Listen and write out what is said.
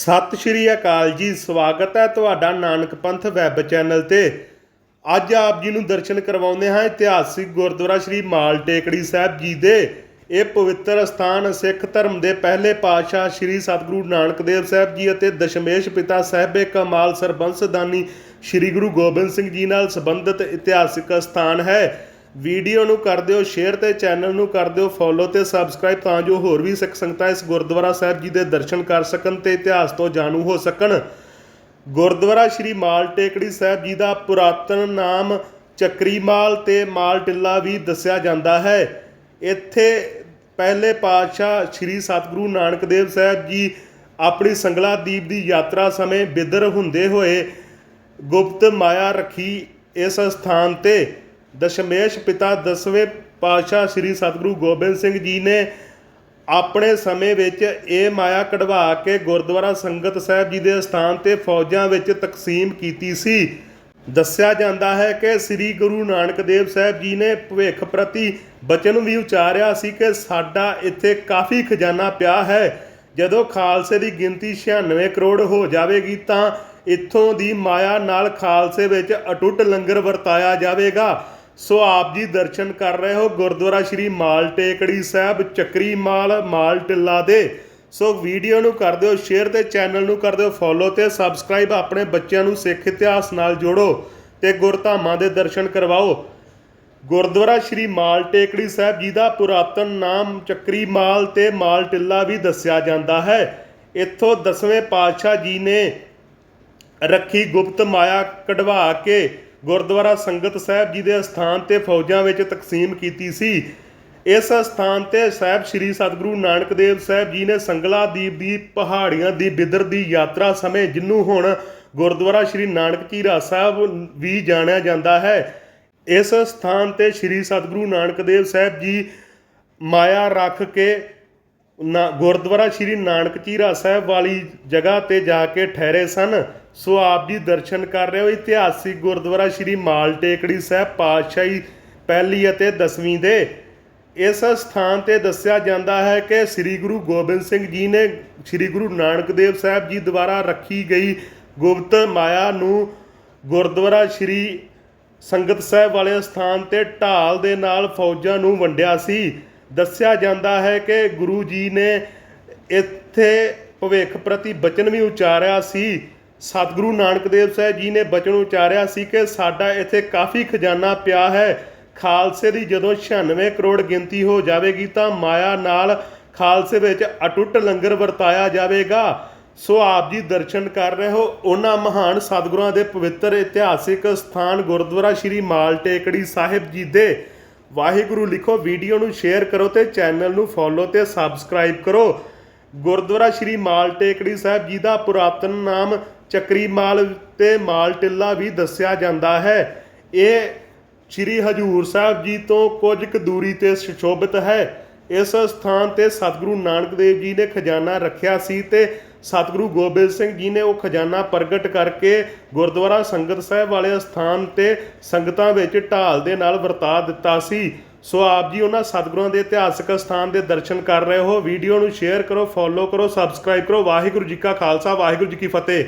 ਸਤਿ ਸ਼੍ਰੀ ਅਕਾਲ ਜੀ, ਸਵਾਗਤ ਹੈ ਤੁਹਾਡਾ ਨਾਨਕ ਪੰਥ ਵੈਬ ਚੈਨਲ ਤੇ। ਅੱਜ ਆਪ ਜੀ ਨੂੰ ਦਰਸ਼ਨ ਕਰਵਾਉਂਦੇ ਹਾਂ ਇਤਿਹਾਸਿਕ ਗੁਰਦੁਆਰਾ ਸ਼੍ਰੀ ਮਾਲ ਟੇਕੜੀ ਸਾਹਿਬ ਜੀ ਦੇ। ਇਹ ਪਵਿੱਤਰ ਸਥਾਨ ਸਿੱਖ ਧਰਮ ਦੇ ਪਹਿਲੇ ਪਾਤਸ਼ਾਹ ਸ਼੍ਰੀ ਸਤਿਗੁਰੂ ਨਾਨਕ ਦੇਵ ਸਾਹਿਬ ਜੀ ਅਤੇ ਦਸ਼ਮੇਸ਼ ਪਿਤਾ ਸਾਹਿਬੇ ਕਮਾਲ ਸਰਬੰਸਦਾਨੀ ਸ਼੍ਰੀ ਗੁਰੂ ਗੋਬਿੰਦ ਸਿੰਘ ਜੀ ਨਾਲ ਸੰਬੰਧਿਤ ਇਤਿਹਾਸਿਕ ਸਥਾਨ ਹੈ। ਵੀਡੀਓ ਨੂੰ ਕਰ ਦਿਓ ਸ਼ੇਅਰ ਤੇ ਚੈਨਲ ਨੂੰ ਕਰ ਦਿਓ ਫੋਲੋ ਤੇ ਸਬਸਕ੍ਰਾਈਬ ਤਾਂ ਜੋ ਹੋਰ ਵੀ ਸਿੱਖ ਸੰਗਤਾਂ ਇਸ ਗੁਰਦੁਆਰਾ ਸਾਹਿਬ ਜੀ ਦੇ ਦਰਸ਼ਨ ਕਰ ਸਕਣ ਤੇ ਇਤਿਹਾਸ ਤੋਂ ਜਾਣੂ ਹੋ ਸਕਣ। ਗੁਰਦੁਆਰਾ ਸ਼੍ਰੀ ਮਾਲ ਟੇਕੜੀ ਸਾਹਿਬ ਜੀ ਦਾ ਪੁਰਾਤਨ ਨਾਮ ਚੱਕਰੀ ਮਾਲ ਤੇ ਮਾਲ ਟਿੱਲਾ ਵੀ ਦੱਸਿਆ ਜਾਂਦਾ ਹੈ। ਇੱਥੇ ਪਹਿਲੇ ਪਾਤਸ਼ਾਹ ਸ਼੍ਰੀ ਸਤਿਗੁਰੂ ਨਾਨਕ ਦੇਵ ਸਾਹਿਬ ਜੀ ਆਪਣੀ ਸੰਗਲਾ ਦੀਪ ਦੀ ਯਾਤਰਾ ਸਮੇਂ ਬਿਦਰ ਹੁੰਦੇ ਹੋਏ ਗੁਪਤ ਮਾਇਆ ਰੱਖੀ ਇਸ ਸਥਾਨ ਤੇ ਦਸ਼ਮੇਸ਼ ਪਿਤਾ ਦਸਵੇਂ ਪਾਤਸ਼ਾਹ ਸ੍ਰੀ ਸਤਿਗੁਰੂ ਗੋਬਿੰਦ ਸਿੰਘ ਜੀ ਨੇ ਆਪਣੇ ਸਮੇਂ ਵਿੱਚ ਇਹ ਮਾਇਆ ਕਢਵਾ ਕੇ ਗੁਰਦੁਆਰਾ ਸੰਗਤ ਸਾਹਿਬ ਜੀ ਦੇ ਸਥਾਨ ਤੇ ਫੌਜਾਂ ਵਿੱਚ ਤਕਸੀਮ ਕੀਤੀ ਸੀ। ਦੱਸਿਆ ਜਾਂਦਾ ਹੈ ਕਿ ਸ੍ਰੀ ਗੁਰੂ ਨਾਨਕ ਦੇਵ ਸਾਹਿਬ ਜੀ ਨੇ ਭਵਿੱਖ ਪ੍ਰਤੀ ਬਚਨ ਵੀ ਉਚਾਰਿਆ ਸੀ ਕਿ ਸਾਡਾ ਇੱਥੇ ਕਾਫੀ ਖਜ਼ਾਨਾ ਪਿਆ ਹੈ। ਜਦੋਂ ਖਾਲਸੇ ਦੀ ਗਿਣਤੀ 96 ਕਰੋੜ ਹੋ ਜਾਵੇਗੀ ਤਾਂ ਇੱਥੋਂ ਦੀ ਮਾਇਆ ਨਾਲ ਖਾਲਸੇ ਵਿੱਚ ਅਟੁੱਟ ਲੰਗਰ ਵਰਤਾਇਆ ਜਾਵੇਗਾ। ਸੋ ਆਪ ਜੀ ਦਰਸ਼ਨ ਕਰ ਰਹੇ ਹੋ ਗੁਰਦੁਆਰਾ ਸ਼੍ਰੀ ਮਾਲ ਟੇਕੜੀ ਸਾਹਿਬ, ਚੱਕਰੀ ਮਾਲ ਮਾਲ ਟਿੱਲਾ ਦੇ। ਸੋ ਵੀਡੀਓ ਨੂੰ ਕਰ ਦਿਓ, ਸ਼ੇਅਰ ਤੇ ਚੈਨਲ ਨੂੰ ਕਰ ਦਿਓ ਫੋਲੋ ਤੇ ਸਬਸਕ੍ਰਾਈਬ ਆਪਣੇ ਬੱਚਿਆਂ ਨੂੰ ਸਿੱਖ ਇਤਿਹਾਸ ਨਾਲ ਜੋੜੋ ਤੇ ਗੁਰਧਾਮਾਂ ਦੇ ਦਰਸ਼ਨ ਕਰਵਾਓ। ਗੁਰਦੁਆਰਾ ਸ਼੍ਰੀ ਮਾਲ ਟੇਕੜੀ ਸਾਹਿਬ ਜੀ ਦਾ ਪੁਰਾਤਨ ਨਾਮ ਚੱਕਰੀ ਮਾਲ ਤੇ ਮਾਲ ਟਿੱਲਾ ਵੀ ਦੱਸਿਆ ਜਾਂਦਾ ਹੈ। ਇੱਥੋਂ ਦਸਵੇਂ ਪਾਤਸ਼ਾਹ ਜੀ ਨੇ ਰੱਖੀ ਗੁਪਤ ਮਾਇਆ ਕਢਵਾ ਕੇ ਗੁਰਦੁਆਰਾ ਸੰਗਤ ਸਾਹਿਬ ਜੀ ਦੇ ਸਥਾਨ ਤੇ ਫੌਜਾਂ ਵਿੱਚ ਤਕਸੀਮ ਕੀਤੀ ਸੀ। ਇਸ ਸਥਾਨ ਤੇ ਸਾਹਿਬ ਸ੍ਰੀ ਸਤਿਗੁਰੂ ਨਾਨਕ ਦੇਵ ਸਾਹਿਬ ਜੀ ਨੇ ਸੰਗਲਾ ਦੀਪ ਦੀ ਪਹਾੜੀਆਂ ਦੀ ਬਿਦਰ ਦੀ ਯਾਤਰਾ ਸਮੇਂ, ਜਿੰਨੂੰ ਹੁਣ ਗੁਰਦੁਆਰਾ ਸ਼੍ਰੀ ਨਾਨਕ ਝੀਰਾ ਸਾਹਿਬ ਵੀ ਜਾਣਿਆ ਜਾਂਦਾ ਹੈ। ਇਸ ਸਥਾਨ ਤੇ ਸ੍ਰੀ ਸਤਿਗੁਰੂ ਨਾਨਕ ਦੇਵ ਸਾਹਿਬ ਜੀ ਮਾਇਆ ਰੱਖ ਕੇ ਨਾ ਗੁਰਦੁਆਰਾ ਸ਼੍ਰੀ ਨਾਨਕ ਝੀਰਾ ਸਾਹਿਬ ਵਾਲੀ ਜਗ੍ਹਾ ਤੇ ਜਾ ਕੇ ਠਹਿਰੇ ਸਨ। ਸੋ ਆਪ ਜੀ ਦਰਸ਼ਨ ਕਰ ਰਹੇ ਹੋ। ਇਤਿਹਾਸਿਕ ਗੁਰਦੁਆਰਾ ਸ਼੍ਰੀ ਮਾਲ ਟੇਕੜੀ ਸਾਹਿਬ ਪਾਤਸ਼ਾਹੀ ਪਹਿਲੀ ਅਤੇ ਦਸਵੀਂ ਦੇ। ਇਸ ਸਥਾਨ ਤੇ ਦੱਸਿਆ ਜਾਂਦਾ ਹੈ ਕਿ ਸ੍ਰੀ ਗੁਰੂ ਗੋਬਿੰਦ ਸਿੰਘ ਜੀ ਨੇ ਸ੍ਰੀ ਗੁਰੂ ਨਾਨਕ ਦੇਵ ਸਾਹਿਬ ਜੀ ਦੁਆਰਾ ਰੱਖੀ ਗਈ ਗੁਪਤ ਮਾਇਆ ਨੂੰ ਗੁਰਦੁਆਰਾ ਸ਼੍ਰੀ ਸੰਗਤ ਸਾਹਿਬ ਵਾਲੇ ਸਥਾਨ ਤੇ ਢਾਲ ਦੇ ਨਾਲ ਫੌਜਾਂ ਨੂੰ ਵੰਡਿਆ ਸੀ। ਦੱਸਿਆ ਜਾਂਦਾ ਹੈ ਕਿ ਗੁਰੂ ਜੀ ਨੇ ਇੱਥੇ ਭਵਿੱਖ ਪ੍ਰਤੀ ਬਚਨ ਵੀ ਉਚਾਰਿਆ ਸੀ। ਸਤਿਗੁਰੂ ਨਾਨਕ ਦੇਵ ਸਾਹਿਬ ਜੀ ਨੇ ਬਚਨ ਉਚਾਰਿਆ ਸੀ ਕਿ ਸਾਡਾ ਇੱਥੇ ਕਾਫੀ ਖਜ਼ਾਨਾ ਪਿਆ ਹੈ। ਖਾਲਸੇ ਦੀ ਜਦੋਂ 96 ਕਰੋੜ ਗਿਣਤੀ ਹੋ ਜਾਵੇਗੀ ਤਾਂ ਮਾਇਆ ਨਾਲ ਖਾਲਸੇ ਵਿੱਚ ਅਟੁੱਟ ਲੰਗਰ ਵਰਤਾਇਆ ਜਾਵੇਗਾ। ਸੋ ਆਪ ਜੀ ਦਰਸ਼ਨ ਕਰ ਰਹੇ ਹੋ। ਉਹਨਾਂ ਮਹਾਨ ਸਤਿਗੁਰਾਂ ਦੇ ਪਵਿੱਤਰ ਇਤਿਹਾਸਿਕ ਸਥਾਨ ਗੁਰਦੁਆਰਾ ਸ਼੍ਰੀ ਮਾਲ ਟੇਕੜੀ ਸਾਹਿਬ ਜੀ ਦੇ ਵਾਹਿਗੁਰੂ ਲਿਖੋ, ਵੀਡੀਓ ਨੂੰ ਸ਼ੇਅਰ ਕਰੋ ਤੇ ਚੈਨਲ ਨੂੰ ਫੋਲੋ ਤੇ ਸਬਸਕ੍ਰਾਈਬ ਕਰੋ। ਗੁਰਦੁਆਰਾ ਸ਼੍ਰੀ ਮਾਲ ਟੇਕੜੀ ਸਾਹਿਬ ਜੀ ਦਾ ਪੁਰਾਤਨ ਨਾਮ ਚੱਕਰੀ ਮਾਲ ਤੇ ਮਾਲ ਟਿੱਲਾ ਵੀ ਦੱਸਿਆ ਜਾਂਦਾ ਹੈ। ਇਹ ਸ਼੍ਰੀ ਹਜੂਰ ਸਾਹਿਬ ਜੀ ਤੋਂ ਕੁਝ ਕੁ ਦੂਰੀ ਤੇ ਸੁਸ਼ੋਭਿਤ ਹੈ। ਇਸ ਸਥਾਨ ਤੇ ਸਤਿਗੁਰੂ ਨਾਨਕ ਦੇਵ ਜੀ ਨੇ ਖਜ਼ਾਨਾ ਰੱਖਿਆ ਸੀ ਤੇ ਸਤਿਗੁਰੂ ਗੋਬਿੰਦ ਸਿੰਘ ਜੀ ਨੇ ਉਹ ਖਜ਼ਾਨਾ ਪ੍ਰਗਟ ਕਰਕੇ ਗੁਰਦੁਆਰਾ ਸੰਗਤ ਸਾਹਿਬ ਵਾਲੇ ਸਥਾਨ ਤੇ ਸੰਗਤਾਂ ਵਿੱਚ ਢਾਲ ਦੇ ਨਾਲ ਵਰਤਾ ਦਿੱਤਾ ਸੀ। ਸੋ ਆਪ ਜੀ ਉਹਨਾਂ ਸਤਿਗੁਰਾਂ ਦੇ ਇਤਿਹਾਸਕ ਸਥਾਨ ਦੇ ਦਰਸ਼ਨ ਕਰ ਰਹੇ ਹੋ। ਵੀਡੀਓ ਨੂੰ ਸ਼ੇਅਰ ਕਰੋ, ਫੋਲੋ ਕਰੋ, ਸਬਸਕ੍ਰਾਈਬ ਕਰੋ। ਵਾਹਿਗੁਰੂ ਜੀ ਕਾ ਖਾਲਸਾ, ਵਾਹਿਗੁਰੂ ਜੀ ਕੀ ਫਤਿਹ।